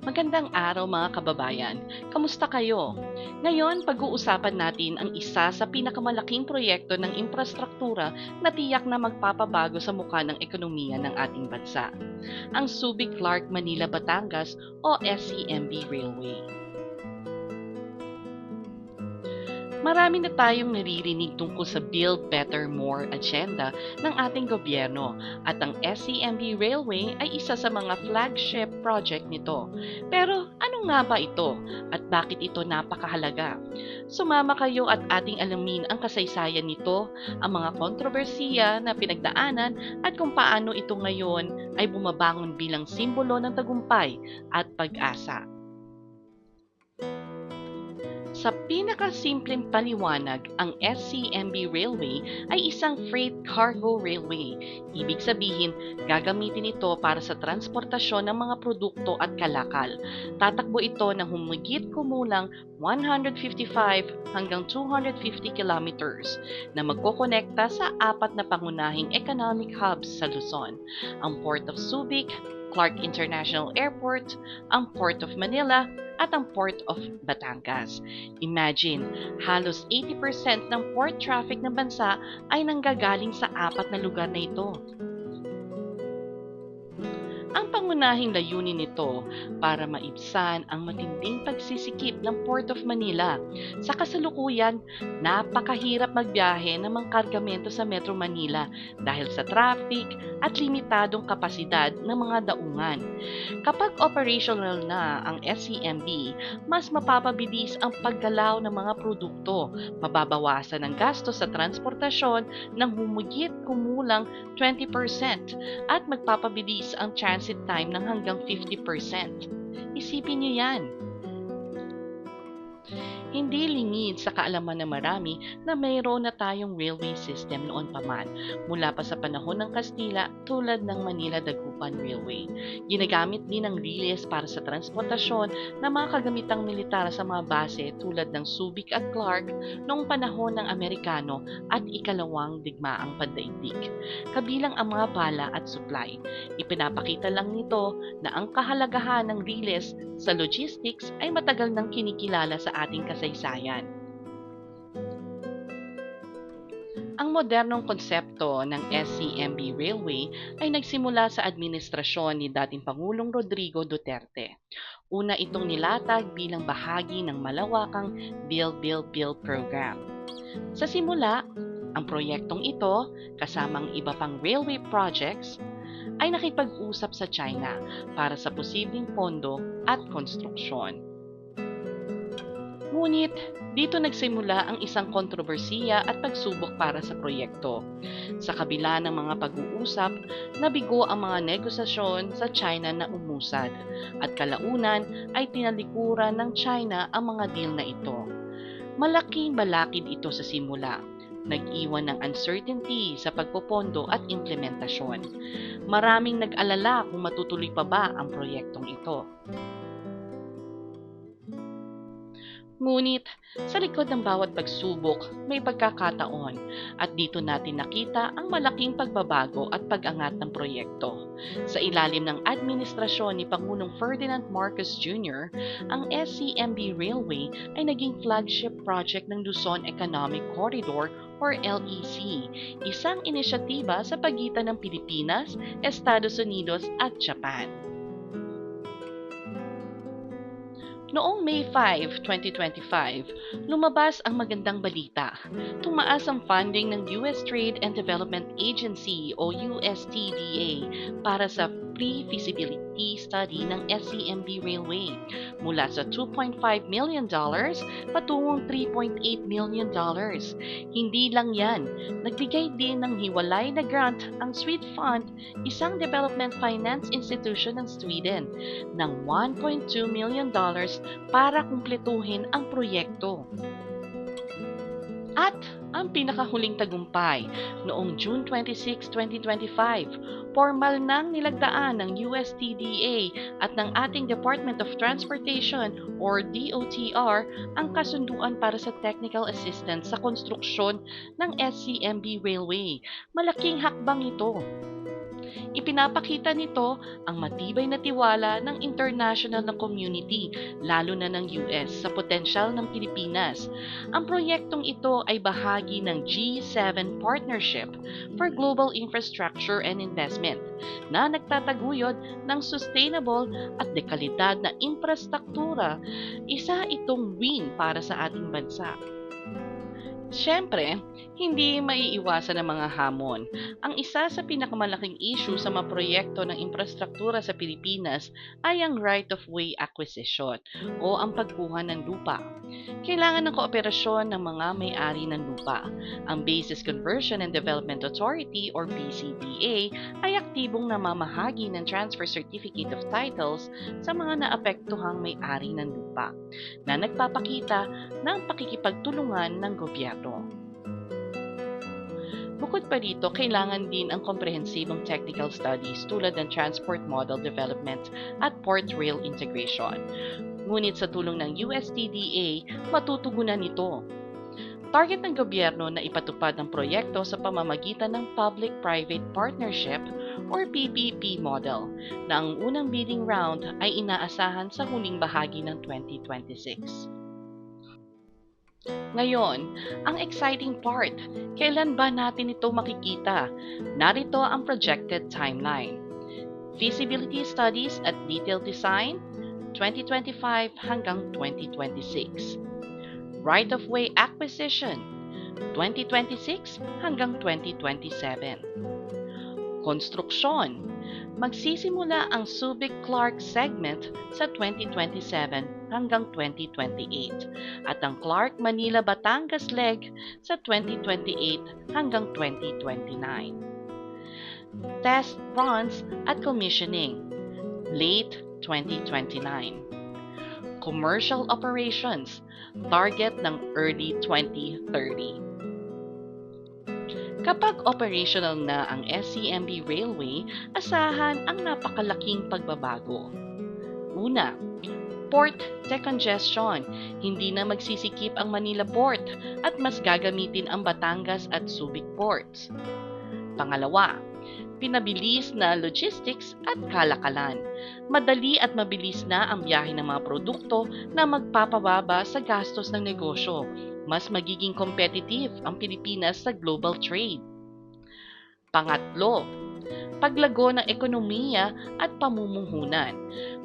Magandang araw mga kababayan. Kamusta kayo? Ngayon, pag-uusapan natin ang isa sa pinakamalaking proyekto ng infrastruktura na tiyak na magpapabago sa mukha ng ekonomiya ng ating bansa. Ang Subic Clark Manila Batangas o SCMB Railway. Marami na tayong naririnig tungkol sa Build Better More agenda ng ating gobyerno at ang SCMB Railway ay isa sa mga flagship project nito. Pero ano nga ba ito at bakit ito napakahalaga? Sumama kayo at ating alamin ang kasaysayan nito, ang mga kontrobersiya na pinagdaanan at kung paano ito ngayon ay bumabangon bilang simbolo ng tagumpay at pag-asa. Sa pinakasimpleng paliwanag, ang SCMB Railway ay isang freight cargo railway. Ibig sabihin, gagamitin ito para sa transportasyon ng mga produkto at kalakal. Tatakbo ito ng humigit kumulang 155 hanggang 250 kilometers na magkokonekta sa apat na pangunahing economic hubs sa Luzon, ang Port of Subic, Clark International Airport, ang Port of Manila, at ang Port of Batangas. Imagine, halos 80% ng port traffic ng bansa ay nanggagaling sa apat na lugar na ito. Ang pangunahing layunin nito para maibsan ang matinding pagsisikip ng Port of Manila. Sa kasalukuyan, napakahirap magbiyahe ng mga kargamento sa Metro Manila dahil sa traffic at limitadong kapasidad ng mga daungan. Kapag operational na ang SCMB, mas mapapabilis ang paggalaw ng mga produkto, mababawasan ang gasto sa transportasyon ng humigit kumulang 20% at magpapabilis ang transit time ng hanggang 50%. Isipin niyo yan. Hindi lingid sa kaalaman ng marami na mayroon na tayong railway system noon pa man mula pa sa panahon ng Kastila tulad ng Manila Dagupan Railway. Ginagamit din ang riles para sa transportasyon ng mga kagamitang militar sa mga base tulad ng Subic at Clark noong panahon ng Amerikano at ikalawang digmaang pandaigdig. Kabilang ang mga bala at supply. Ipinapakita lang nito na ang kahalagahan ng riles sa logistics ay matagal nang kinikilala sa ating kasaysayan. Ang modernong konsepto ng SCMB Railway ay nagsimula sa administrasyon ni dating Pangulong Rodrigo Duterte. Una itong nilatag bilang bahagi ng malawakang Build Build Build program. Sa simula, ang proyektong ito, kasamang iba pang railway projects, ay nakipag-usap sa China para sa posibleng pondo at konstruksyon. Ngunit dito nagsimula ang isang kontrobersiya at pagsubok para sa proyekto. Sa kabila ng mga pag-uusap, nabigo ang mga negosasyon sa China na umusad at kalaunan ay tinalikuran ng China ang mga deal na ito. Malaking balakid ito sa simula. Nag-iwan ng uncertainty sa pagpopondo at implementasyon. Maraming nag-alala kung matutuloy pa ba ang proyektong ito. Ngunit, sa likod ng bawat pagsubok, may pagkakataon at dito natin nakita ang malaking pagbabago at pag-angat ng proyekto. Sa ilalim ng administrasyon ni Pangulong Ferdinand Marcos Jr., ang SCMB Railway ay naging flagship project ng Luzon Economic Corridor or LEC, isang inisyatiba sa pagitan ng Pilipinas, Estados Unidos at Japan. Noong May 5, 2025, lumabas ang magandang balita. Tumaas ang funding ng US Trade and Development Agency o USTDA para sa pre-feasibility study ng SCMB Railway mula sa $2.5 million patungong $3.8 million. Hindi lang yan, nagbigay din ng hiwalay na grant ang Swede Fund, isang development finance institution ng Sweden, ng $1.2 million para kumpletuhin ang proyekto. At ang pinakahuling tagumpay noong June 26, 2025, formal nang nilagdaan ng USTDA at ng ating Department of Transportation or DOTR ang kasunduan para sa technical assistance sa konstruksyon ng SCMB Railway. Malaking hakbang ito Ipinapakita nito ang matibay na tiwala ng international na community, lalo na ng US, sa potensyal ng Pilipinas. Ang proyektong ito ay bahagi ng G7 Partnership for Global Infrastructure and Investment na nagtataguyod ng sustainable at dekalidad na infrastruktura. Isa itong win para sa ating bansa. Siyempre, hindi maiiwasan ng mga hamon. Ang isa sa pinakamalaking issue sa mga proyekto ng infrastruktura sa Pilipinas ay ang right-of-way acquisition o ang pagkuha ng lupa. Kailangan ng kooperasyon ng mga may-ari ng lupa. Ang Basis Conversion and Development Authority or BCDA ay aktibong namamahagi ng Transfer Certificate of Titles sa mga naapektuhang may-ari ng lupa na nagpapakita ng pakikipagtulungan ng gobyerno. Bukod pa dito, kailangan din ang komprehensibong technical studies tulad ng transport model development at port rail integration. Ngunit sa tulong ng USTDA, matutugunan ito. Target ng gobyerno na ipatupad ang proyekto sa pamamagitan ng Public-Private Partnership or PPP model na ang unang bidding round ay inaasahan sa huling bahagi ng 2026. Ngayon, ang exciting part, kailan ba natin ito makikita? Narito ang projected timeline. Feasibility studies at detailed design, 2025 hanggang 2026. Right-of-way acquisition, 2026 hanggang 2027. Konstruksyon, magsisimula ang Subic-Clark segment sa 2027 hanggang 2028 at ang Clark-Manila-Batangas leg sa 2028 hanggang 2029. Test runs at commissioning late 2029. Commercial operations target ng early 2030. Kapag operational na ang SCMB Railway, asahan ang napakalaking pagbabago. Una, port decongestion. Hindi na magsisikip ang Manila Port at mas gagamitin ang Batangas at Subic ports. Pangalawa, pinabilis na logistics at kalakalan. Madali at mabilis na ang biyahe ng mga produkto na magpapababa sa gastos ng negosyo mas magiging competitive ang Pilipinas sa global trade. Pangatlo, paglago ng ekonomiya at pamumuhunan.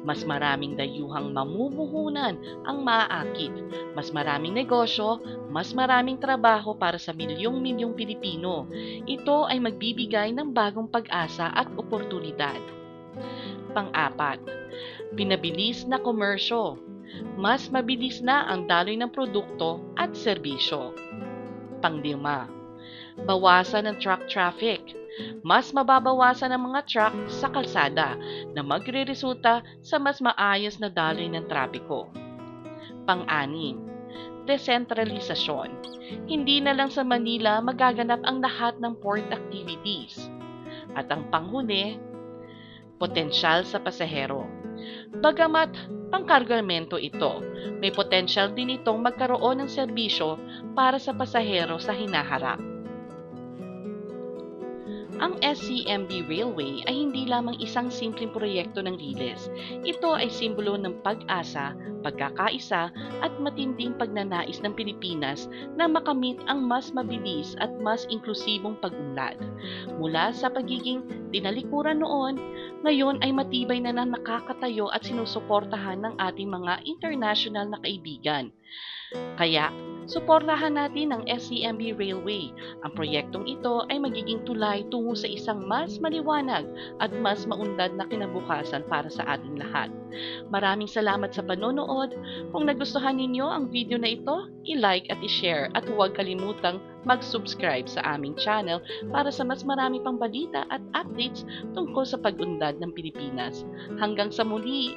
Mas maraming dayuhang mamumuhunan ang maaakit. Mas maraming negosyo, mas maraming trabaho para sa milyong-milyong Pilipino. Ito ay magbibigay ng bagong pag-asa at oportunidad. Pang-apat, pinabilis na komersyo mas mabilis na ang daloy ng produkto at serbisyo. Panglima, bawasan ng truck traffic. Mas mababawasan ang mga truck sa kalsada na magre-resulta sa mas maayos na daloy ng trapiko. Pang-anim, desentralisasyon. Hindi na lang sa Manila magaganap ang lahat ng port activities. At ang panghuli, potensyal sa pasahero. Bagamat pangkargamento ito, may potensyal din itong magkaroon ng serbisyo para sa pasahero sa hinaharap. Ang SCMB Railway ay hindi lamang isang simpleng proyekto ng Riles. Ito ay simbolo ng pag-asa, pagkakaisa at matinding pagnanais ng Pilipinas na makamit ang mas mabilis at mas inklusibong pag-unlad. Mula sa pagiging tinalikuran noon, ngayon ay matibay na na nakakatayo at sinusuportahan ng ating mga international na kaibigan. Kaya, suportahan natin ang SCMB Railway. Ang proyektong ito ay magiging tulay tungo sa isang mas maliwanag at mas maunlad na kinabukasan para sa ating lahat. Maraming salamat sa panonood. Kung nagustuhan ninyo ang video na ito, i-like at i-share at huwag kalimutang mag-subscribe sa aming channel para sa mas marami pang balita at updates tungkol sa pag-unlad ng Pilipinas. Hanggang sa muli!